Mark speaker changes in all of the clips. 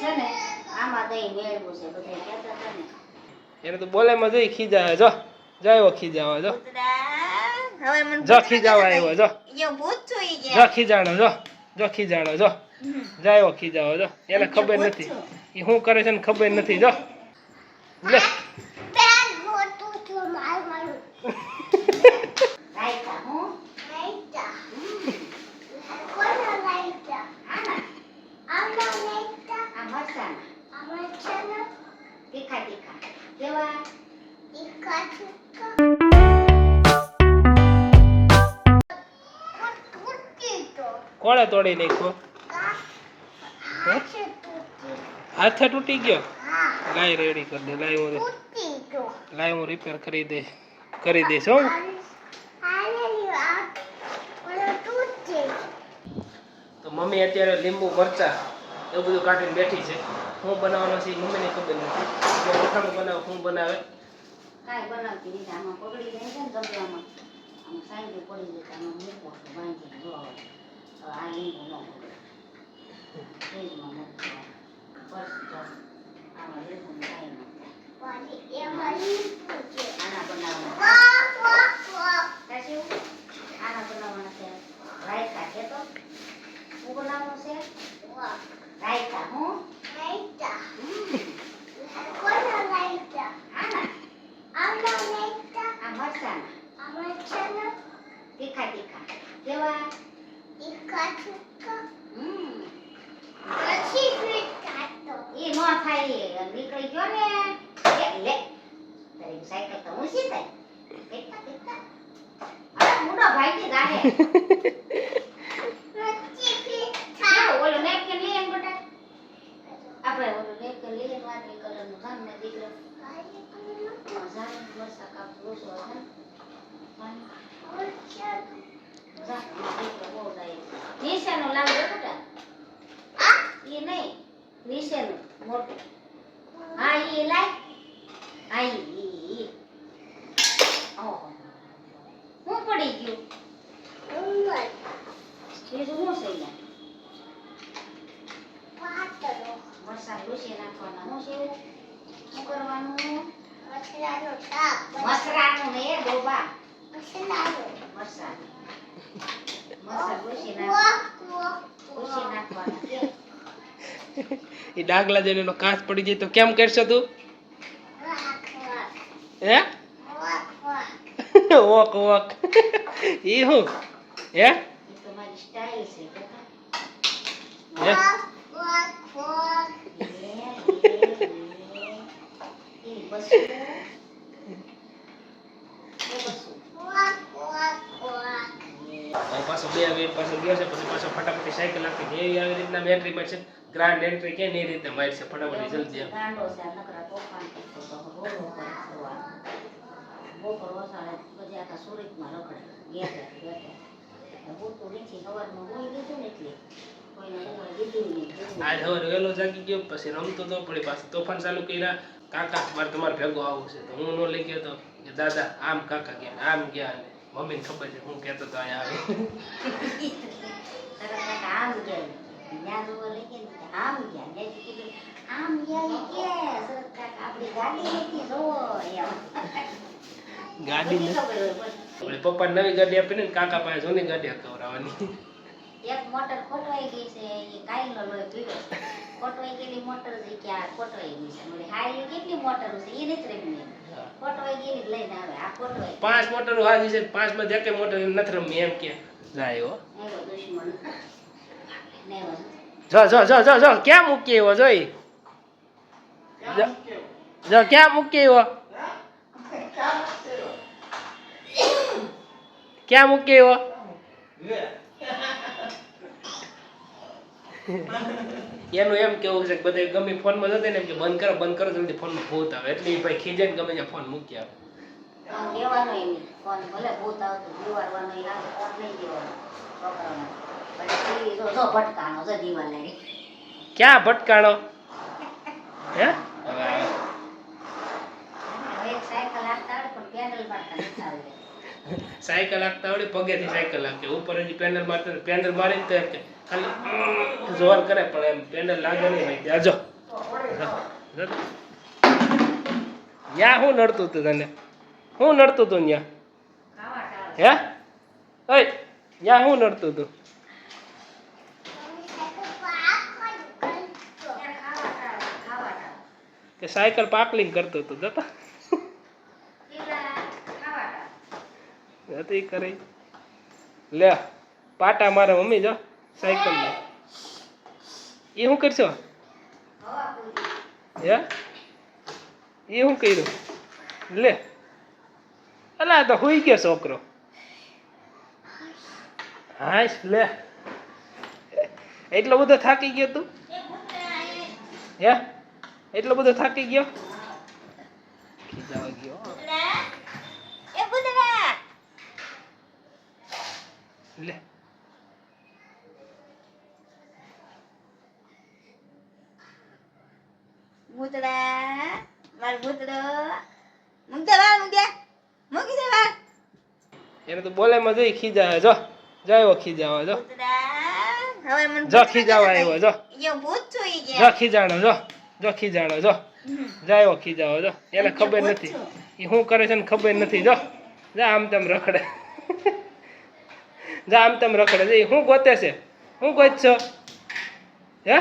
Speaker 1: છે ને આમાં દહીં મેળવું છે બધા કહેતા હતા ને.
Speaker 2: એને તો બોલેમાં જોઈ ખીજા જો જો આવ્યો ખીજાવા જો.
Speaker 1: હવે મને
Speaker 2: જો ખીજાવા આવ્યો જો.
Speaker 1: યો ભૂત થઈ ગયા.
Speaker 2: જો ખીજાણો જો જો ખીજાણો જો. જો આવ્યો ખીજાવો જો. એને ખબર નથી. એ શું કરે છે ને ખબર નથી જો. લે
Speaker 1: રાયતા હું આના આ મરચાના તીખા તીખા કેવા
Speaker 2: કોણે તોડી નાખ્યો? હાથે તૂટી ગયો? લાય રેડી કરી દે લાય હું લાય હું રિપેર કરી દે, કરી દઈશ હો. તો મમ્મી અત્યારે લીંબુ, મરચા એવું બધું કાઢીને બેઠી છે. હું બનાવવાનો છે મમ્મીને ખબર નથી. જો અથાણું બનાવે હું બનાવે.
Speaker 1: કાંઈ બનાવતી નથી આમાં પકડી જાય છે ને ગમલામાં આમાં સાંજે પડી જાય આમાં મૂકો છો બાંધીને જો આ લીંબુ ન પકડે. ફ્રીજમાં મૂકી. બસ આમાં લીંબુ કાંઈ ન આના બનાવવાના આના બનાવવાના છે. રાયતા છે તો? શું બનાવવાનું છે? રાયતા હું આના આ મરચાના તીખા તીખા કેવા ઈ નો થાય નીકળી ગયો ને લે લે તારી સાયકલ તો ઊંચી થાય કેટલા કેટલા અરે આવ બેટા આપણે ઓલો નેપકિન લઈ આવ વાદળી કલરનું કામ ને દીકરો રોસો ધાન ઝાડ નીચેનું લાવજો બેટા એ નહીં નીચેનું મોટું હા એ લાય હા ઈ ઓહો હું પડી ગયું બીજું શું છે વરસાદ લૂસી નાખવાના છે શું કરવાનું મસરાનું ને એ ડોબા મરસાદ મરસાદ
Speaker 2: એ ડાગલા જઈને એનો કાચ પડી જાય તો કેમ કરશો તું? હે? Okay okay. ઈ હું? હે?
Speaker 1: એ તો મારી સ્ટાઈલ છે બેટા.
Speaker 2: હે
Speaker 1: લે, લે, લે. એ બસું. એ બસું.
Speaker 2: હવે પાછો બે આવે પાછો ગયો છે પછી પાછો ફટાફટ સાયકલ નાખી એવી આવી રીતના એન્ટ્રી છે. ગ્રાન્ડ એન્ટ્રી કે ને એ મારી છે ફટાફટ જલ્દી.
Speaker 1: બપોર વસાડે પછી આખા સુરતમાં રખડે ઘેરે બેઠો. હું નથી સવારમાં બોલી દીધું ને એટલે કોઈને બોલવા દીધું નહીં
Speaker 2: આજ સવારે વહેલો જાગી ગયો પછી રમતો તો પડી પાછું તોફાન ચાલુ કર્યા. કાકા મારે તમારે ભેગો આવું છે તો હું ન લઈ ગયો તો કે દાદા આમ કાકા ગયા આમ ગયા મમ્મીને ખબર છે હું કહેતો તો અહીંયા આવી.
Speaker 1: ગાડી
Speaker 2: પપ્પા નવી ગાડી આપીને કાકા પાસે જૂની ગાડી કવરાવવાની
Speaker 1: એક મોટર ખોટવાઈ ગઈ છે એ કાયલો લોહી પીવે ખોટવાઈ ગયેલી મોટર છે કે આ ખોટવાઈ ગઈ છે. મને હારી કેટલી મોટર છે એ નથી રમી ખોટવાઈ ગયેલી જ લઈને આવે આ ખોટવાઈ
Speaker 2: પાંચ મોટરો હાજી છે પાંચમાં દેખે મોટર નથી રમી એમ કે. જાય હો.
Speaker 1: દુશ્મન.
Speaker 2: જો જો જો જો જો ક્યાં મૂકી એવો જોઈ? જો જો ક્યાં મૂકી એવો ક્યાં મૂકી એવો એનું એમ કેવું છે કે બધા ગમે ફોનમાં જતા ને એમ કે બંધ કરો બંધ કરો જલ્દી ફોનમાં ભૂત આવે. એટલે એ ભાઈ ખીજે ને ગમે ત્યાં ફોન મૂકી આવે
Speaker 1: લેવાનો એ ફોન ભલે ભૂત આવતું દીવારવાનો એ આવે ફોન નહીં દેવાનો છોકરાઓને પછી જો જો ભટકાનો જો દીવાલ લાગી
Speaker 2: ક્યાં ભટકાણો? હે?
Speaker 1: સાયકલ આખતા આવડે
Speaker 2: પગેથી સાયકલ હાંકે. ઉપર હજી પેન્ડલ મારતા પેન્ડલ મારીને તો એમ કે ખાલી જોર કરે, પણ એમ પેન્ડલ લાગે નહીં ભાઈ. ત્યાં જો. ન્યા હું નડતું હતું તને? હું નડતું હતું ન્યા? હે? ઓય, યા, હું નડતું હતું
Speaker 1: ત્યાં.
Speaker 2: કે સાયકલ પાકલિંગ કરતો હતો જતા. હતી કરી. લે પાટા મારે મમ્મી, જો. સાયકલ એ શું કરશો? હે? એ શું કર્યું? લે. અલા તો હુઈ ગયો છોકરો. હાશ, લે. એટલો બધો થાકી ગયો તું? હે? એટલો બધો થાકી ગયો ખીજાવા ગયો
Speaker 1: કૂતરા, એ કૂતરા.
Speaker 2: લે
Speaker 1: કૂતરા, મારો કૂતરો. મૂક વાળ, મૂક. મૂકી દે વાળ.
Speaker 2: એને તો બોલેમાં જોઈ ખીજા જો જો આવ્યો જાવ જો
Speaker 1: હવે મને
Speaker 2: જો ખીજાવા આવ્યો જો.
Speaker 1: એ ભૂત છું ઈ
Speaker 2: જો ખીજાણો જો જો ખીજાણો જો જો ખીજાવો જો એને ખબર નથી એ શું કરે છે ને ખબર નથી જો જા આમ તેમ રખડે જા આમ તેમ રખડે શું ગોતે છે હું ગોત છો હે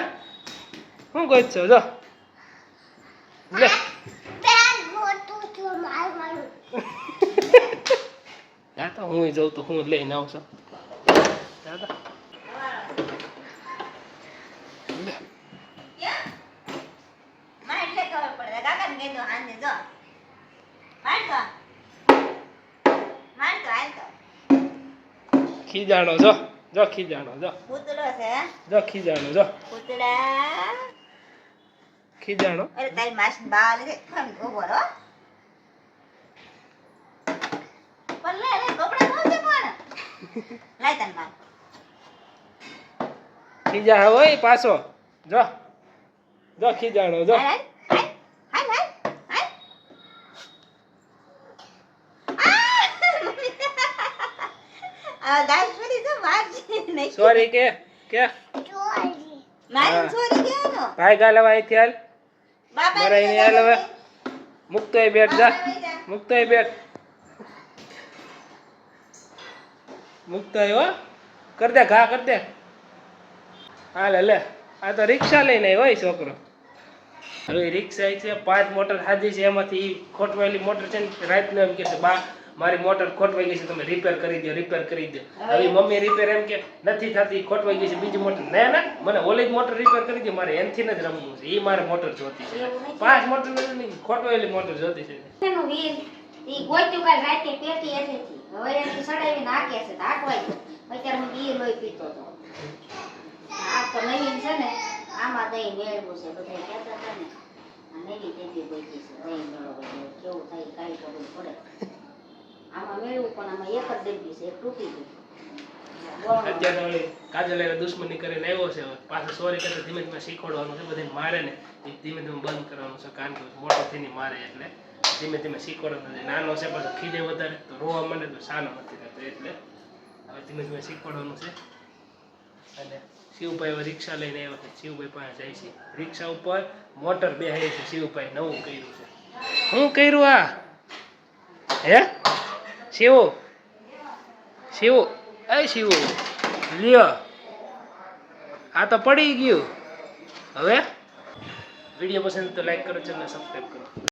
Speaker 2: શું ગોત છો જો લે તો હું જઉં તો હું લઈને આવું છું દાદા. ખીજાણો જો જો ખીજાણો જો? જો ખીજાણો જો. ખીજાણો
Speaker 1: અરે તારી માસી બા લીધે આમ ઊભો રહો. પણ લે, લે, કપડાં ધોજે પણ. લાય તને બાર.
Speaker 2: ખીજા હોય પાછો જો જો ખીજાણો જો
Speaker 1: હાય હાય. આ! આ દાળ છોડી મારજી નહીં.
Speaker 2: સોરી કે કે
Speaker 1: મારી છોરી ગયો
Speaker 2: ભાઈ ગાલ હવે અહીંથી હાલ
Speaker 1: બાપા
Speaker 2: મારા એને હાલ હવે મુકતો એ બેટ જા. મુકતો એ બેટ મુકતો એ હો. કર દે ઘા કર દે. હાલે લે આ તો રિક્ષા લઈને હોય છોકરો. હવે રિક્ષા છે પાંચ મોટર હાજી છે એમાંથી ખોટવાયેલી મોટર છે ને રાતનું એમ કે છે બા મારી મોટર ખોટવાઈ ગઈ છે તમે રિપેર કરી દો રિપેર કરી દો હવે? મમ્મી રિપેર એમ કે નથી થતી ખોટવાઈ ગઈ છે બીજી મોટર. ના ના મને ઓલી જ મોટર રિપેર કરી દો મારે એનથી જ રમવું છે. એ મારે મોટર જોતી છે. પાંચ મોટર નથી, ખોટવાયેલી મોટર જોતી છે.
Speaker 1: ઈ ગોત્યું કાલ રાતે પેટી હેઠેથી. હવે એથી સડાવી નાખે છે તો આટવાઈ ગયો. અત્યારે હું ઈ લોહી પીતો હતો. આ તો નવીન છે ને આમાં દહીં મેળવું છે બધા કહેતા હતા ને. નવી દેવી ગોતી છે દહીં મેળવો કેવું થાય કાંઈ ખબર પડે.
Speaker 2: ધીમે ધીમે શીખવાડવાનું છે ધીમે ધીમે બંધ કરવાનું છે, કારણ કે મોટો થઈને મારે એટલે ધીમે ધીમે શીખવાડવાનું તો રોવા માંડે તો સાનો નથી એટલે હવે ધીમે ધીમે શીખવાડવાનું છે. અને શિવભાઈ હવે રિક્ષા લઈને આવ્યો છે, શિવભાઈ પાસે જાય છે. રિક્ષા ઉપર મોટર બેહાડી છે, શિવભાઈ નવું કર્યું છે. શું કર્યું આ? હે? શિવ. શિવ. એ શિવ, લ્યો. આ તો પડી ગયું. હવે? વીડિયો પસંદ તો લાઈક કરો ચેનલ સબસ્ક્રાઈબ કરો.